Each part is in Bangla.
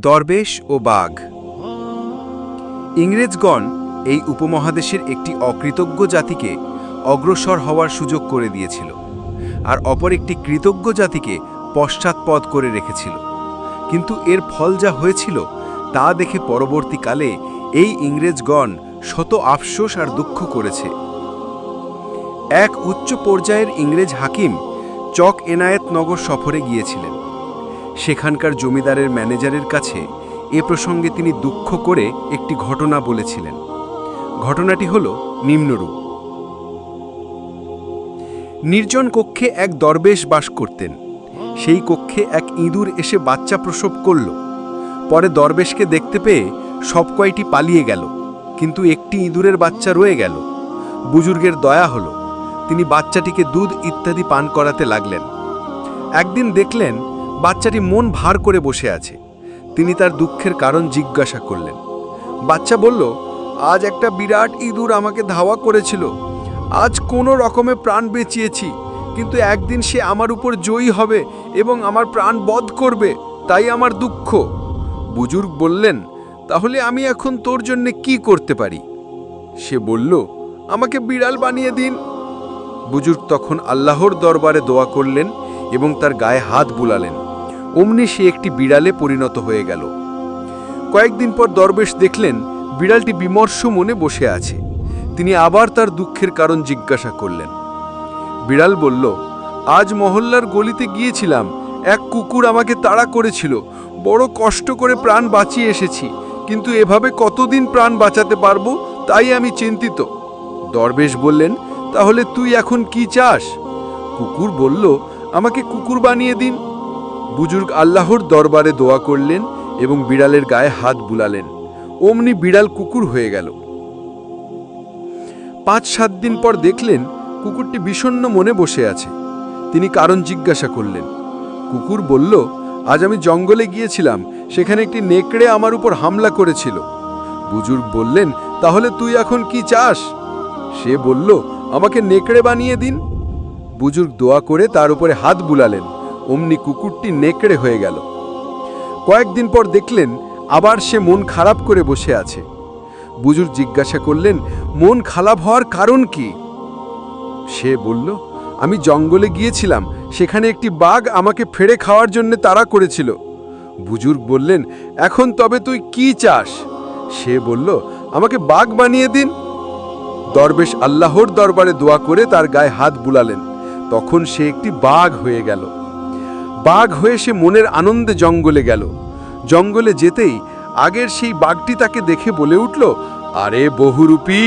দরবেশ ও বাঘ। ইংরেজগণ এই উপমহাদেশের একটি অকৃতজ্ঞ জাতিকে অগ্রসর হওয়ার সুযোগ করে দিয়েছিল আর অপর একটি কৃতজ্ঞ জাতিকে পশ্চাৎপদ করে রেখেছিল। কিন্তু এর ফল যা হয়েছিল তা দেখে পরবর্তীকালে এই ইংরেজগণ শত আফসোস আর দুঃখ করেছে। এক উচ্চ পর্যায়ের ইংরেজ হাকিম চক এনায়েতনগর সফরে গিয়েছিলেন। সেখানকার জমিদারের ম্যানেজারের কাছে এ প্রসঙ্গে তিনি দুঃখ করে একটি ঘটনা বলেছিলেন। ঘটনাটি হল নিম্নরূপ। নির্জন কক্ষে এক দরবেশ বাস করতেন। সেই কক্ষে এক ইঁদুর এসে বাচ্চা প্রসব করল। পরে দরবেশকে দেখতে পেয়ে সব কয়টি পালিয়ে গেল, কিন্তু একটি ইঁদুরের বাচ্চা রয়ে গেল। বুজুর্গের দয়া হলো, তিনি বাচ্চাটিকে দুধ ইত্যাদি পান করাতে লাগলেন। একদিন দেখলেন বাচ্চাটি মন ভার করে বসে আছে। তিনি তার দুঃখের কারণ জিজ্ঞাসা করলেন। বাচ্চা বলল, আজ একটা বিরাট ইঁদুর আমাকে ধাওয়া করেছিল। আজ কোনো রকমে প্রাণ বেঁচিয়েছি, কিন্তু একদিন সে আমার উপর জয়ী হবে এবং আমার প্রাণ বধ করবে, তাই আমার দুঃখ। বুজুর্গ বললেন, তাহলে আমি এখন তোর জন্যে কি করতে পারি? সে বলল, আমাকে বিড়াল বানিয়ে দিন। বুজুর্গ তখন আল্লাহর দরবারে দোয়া করলেন এবং তার গায়ে হাত বুলালেন। অমনি সে একটি বিড়ালে পরিণত হয়ে গেল। কয়েকদিন পর দরবেশ দেখলেন, বিড়ালটি বিমর্ষ মনে বসে আছে। তিনি আবার তার দুঃখের কারণ জিজ্ঞাসা করলেন। বিড়াল বলল, আজ মহল্লার গলিতে গিয়েছিলাম। এক কুকুর আমাকে তাড়া করেছিল। বড় কষ্ট করে প্রাণ বাঁচিয়ে এসেছি। কিন্তু এভাবে কতদিন প্রাণ বাঁচাতে পারব তাই আমি চিন্তিত। দরবেশ বললেন, তাহলে তুই এখন কি চাস? কুকুর বলল, আমাকে কুকুর বানিয়ে দিন। বুজুর্গ আল্লাহর দরবারে দোয়া করলেন এবং বিড়ালের গায়ে হাত বুলালেন। অমনি বিড়াল কুকুর হয়ে গেল। পাঁচ সাত দিন পর দেখলেন কুকুরটি বিষণ্ণ মনে বসে আছে। তিনি কারণ জিজ্ঞাসা করলেন। কুকুর বলল, আজ আমি জঙ্গলে গিয়েছিলাম, সেখানে একটি নেকড়ে আমার উপর হামলা করেছিল। বুজুর্গ বললেন, তাহলে তুই এখন কি চাস? সে বলল, আমাকে নেকড়ে বানিয়ে দিন। বুজুর্গ দোয়া করে তার উপরে হাত বুলালেন। অমনি কুকুরটি নেকড়ে হয়ে গেল। কয়েকদিন পর দেখলেন আবার সে মন খারাপ করে বসে আছে। বুজুর জিজ্ঞাসা করলেন, মন খারাপ হওয়ার কারণ কি? সে বলল, আমি জঙ্গলে গিয়েছিলাম, সেখানে একটি বাঘ আমাকে ফেড়ে খাওয়ার জন্য তাড়া করেছিল। বুজুর্গ বললেন, এখন তবে তুই কি চাস? সে বলল, আমাকে বাঘ বানিয়ে দিন। দরবেশ আল্লাহর দরবারে দোয়া করে তার গায়ে হাত বুলালেন। তখন সে একটি বাঘ হয়ে গেল। বাঘ হয়ে সে মনের আনন্দে জঙ্গলে গেল। জঙ্গলে যেতেই আগের সেই বাঘটি তাকে দেখে বলে উঠল, আরে বহুরূপী,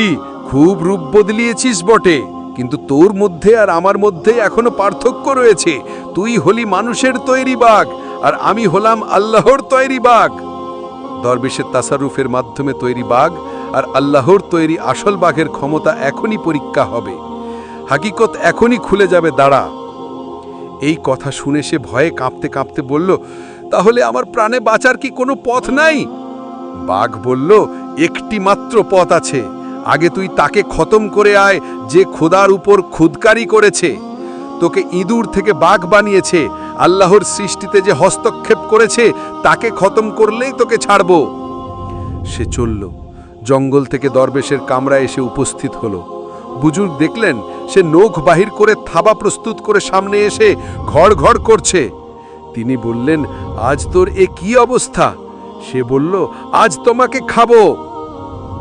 খুব রূপ বদলিয়েছিস বটে, কিন্তু তোর মধ্যে আর আমার মধ্যে এখনও পার্থক্য রয়েছে। তুই হলি মানুষের তৈরি বাঘ, আর আমি হলাম আল্লাহর তৈরি বাঘ। দরবেশের তাসারুফের মাধ্যমে তৈরি বাঘ আর আল্লাহর তৈরি আসল বাঘের ক্ষমতা এখনই পরীক্ষা হবে। হাকিকত এখনই খুলে যাবে, দাঁড়া। এই কথা শুনে সে ভয়ে কাঁপতে কাঁপতে বলল, তাহলে আমার প্রাণে বাঁচার কি কোনো পথ নাই? বাঘ বলল, একটি মাত্র পথ আছে। আগে তুই তাকে খতম করে আয়, যে খোদার উপর খুদকারি করেছে। তোকে ইঁদুর থেকে বাঘ বানিয়েছে। আল্লাহর সৃষ্টিতে যে হস্তক্ষেপ করেছে, তাকে খতম করলেই তোকে ছাড়ব। সে চলল। জঙ্গল থেকে দরবেশের কামরা এসে উপস্থিত হলো। বুজুর্গ দেখলেন, সে নখ বাহির করে থাবা প্রস্তুত করে সামনে এসে ঘড় ঘড় করছে। তিনি বললেন, আজ তোর এ কি অবস্থা? সে বলল, আজ তোমাকে খাব।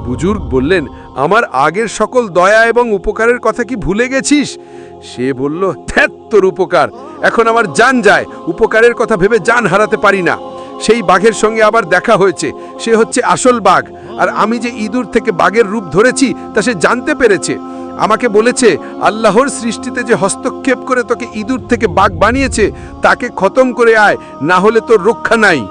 বুজুর্গ বললেন, আমার আগের সকল দয়া এবং উপকারের কথা কি ভুলে গেছিস? সে বলল থ্যাত তোর উপকার। এখন আমার যান যায়, উপকারের কথা ভেবে যান হারাতে পারি না। সেই বাঘের সঙ্গে আবার দেখা হয়েছে। সে হচ্ছে আসল বাঘ। আর আমি যে ইঁদুর থেকে বাঘের রূপ ধরেছি, তা সে জানতে পেরেছে। আমাকে বলেছে, আল্লাহর সৃষ্টিতে যে হস্তক্ষেপ করে তোকে ইঁদুর থেকে বাঘ বানিয়েছে, তাকে খতম করে আয়, না হলে তোর রক্ষা নাই।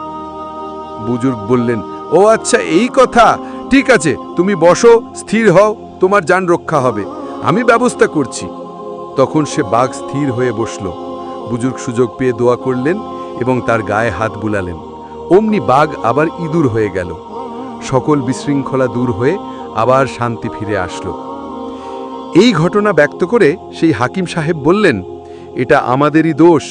বুজুর্গ বললেন, ও আচ্ছা এই কথা? ঠিক আছে, তুমি বসো, স্থির হও, তোমার যান রক্ষা হবে। আমি ব্যবস্থা করছি। তখন সে বাঘ স্থির হয়ে বসল। বুজুর্গ সুযোগ পেয়ে দোয়া করলেন এবং তার গায়ে হাত বুলালেন। অমনি বাঘ আবার ইঁদুর হয়ে গেল। সকল বিশৃঙ্খলা দূর হয়ে আবার শান্তি ফিরে আসলো। এই ঘটনা ব্যক্ত করে সেই হাকিম সাহেব বললেন, এটা আমাদেরই দোষ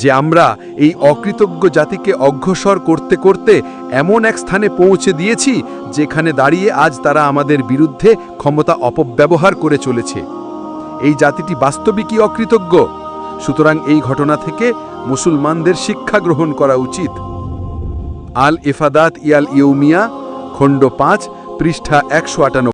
যে আমরা এই অকৃতজ্ঞ জাতিকে অগ্রসর করতে করতে এমন এক স্থানে পৌঁছে দিয়েছি যেখানে দাঁড়িয়ে আজ তারা আমাদের বিরুদ্ধে ক্ষমতা অপব্যবহার করে চলেছে। এই জাতিটি বাস্তবিকই অকৃতজ্ঞ। সুতরাং এই ঘটনা থেকে মুসলমানদের শিক্ষা গ্রহণ করা উচিত। আল ইফাদাত ইয়াল ইউমিয়া খণ্ড পাঁচ, পৃষ্ঠা একশো আটানব্বই।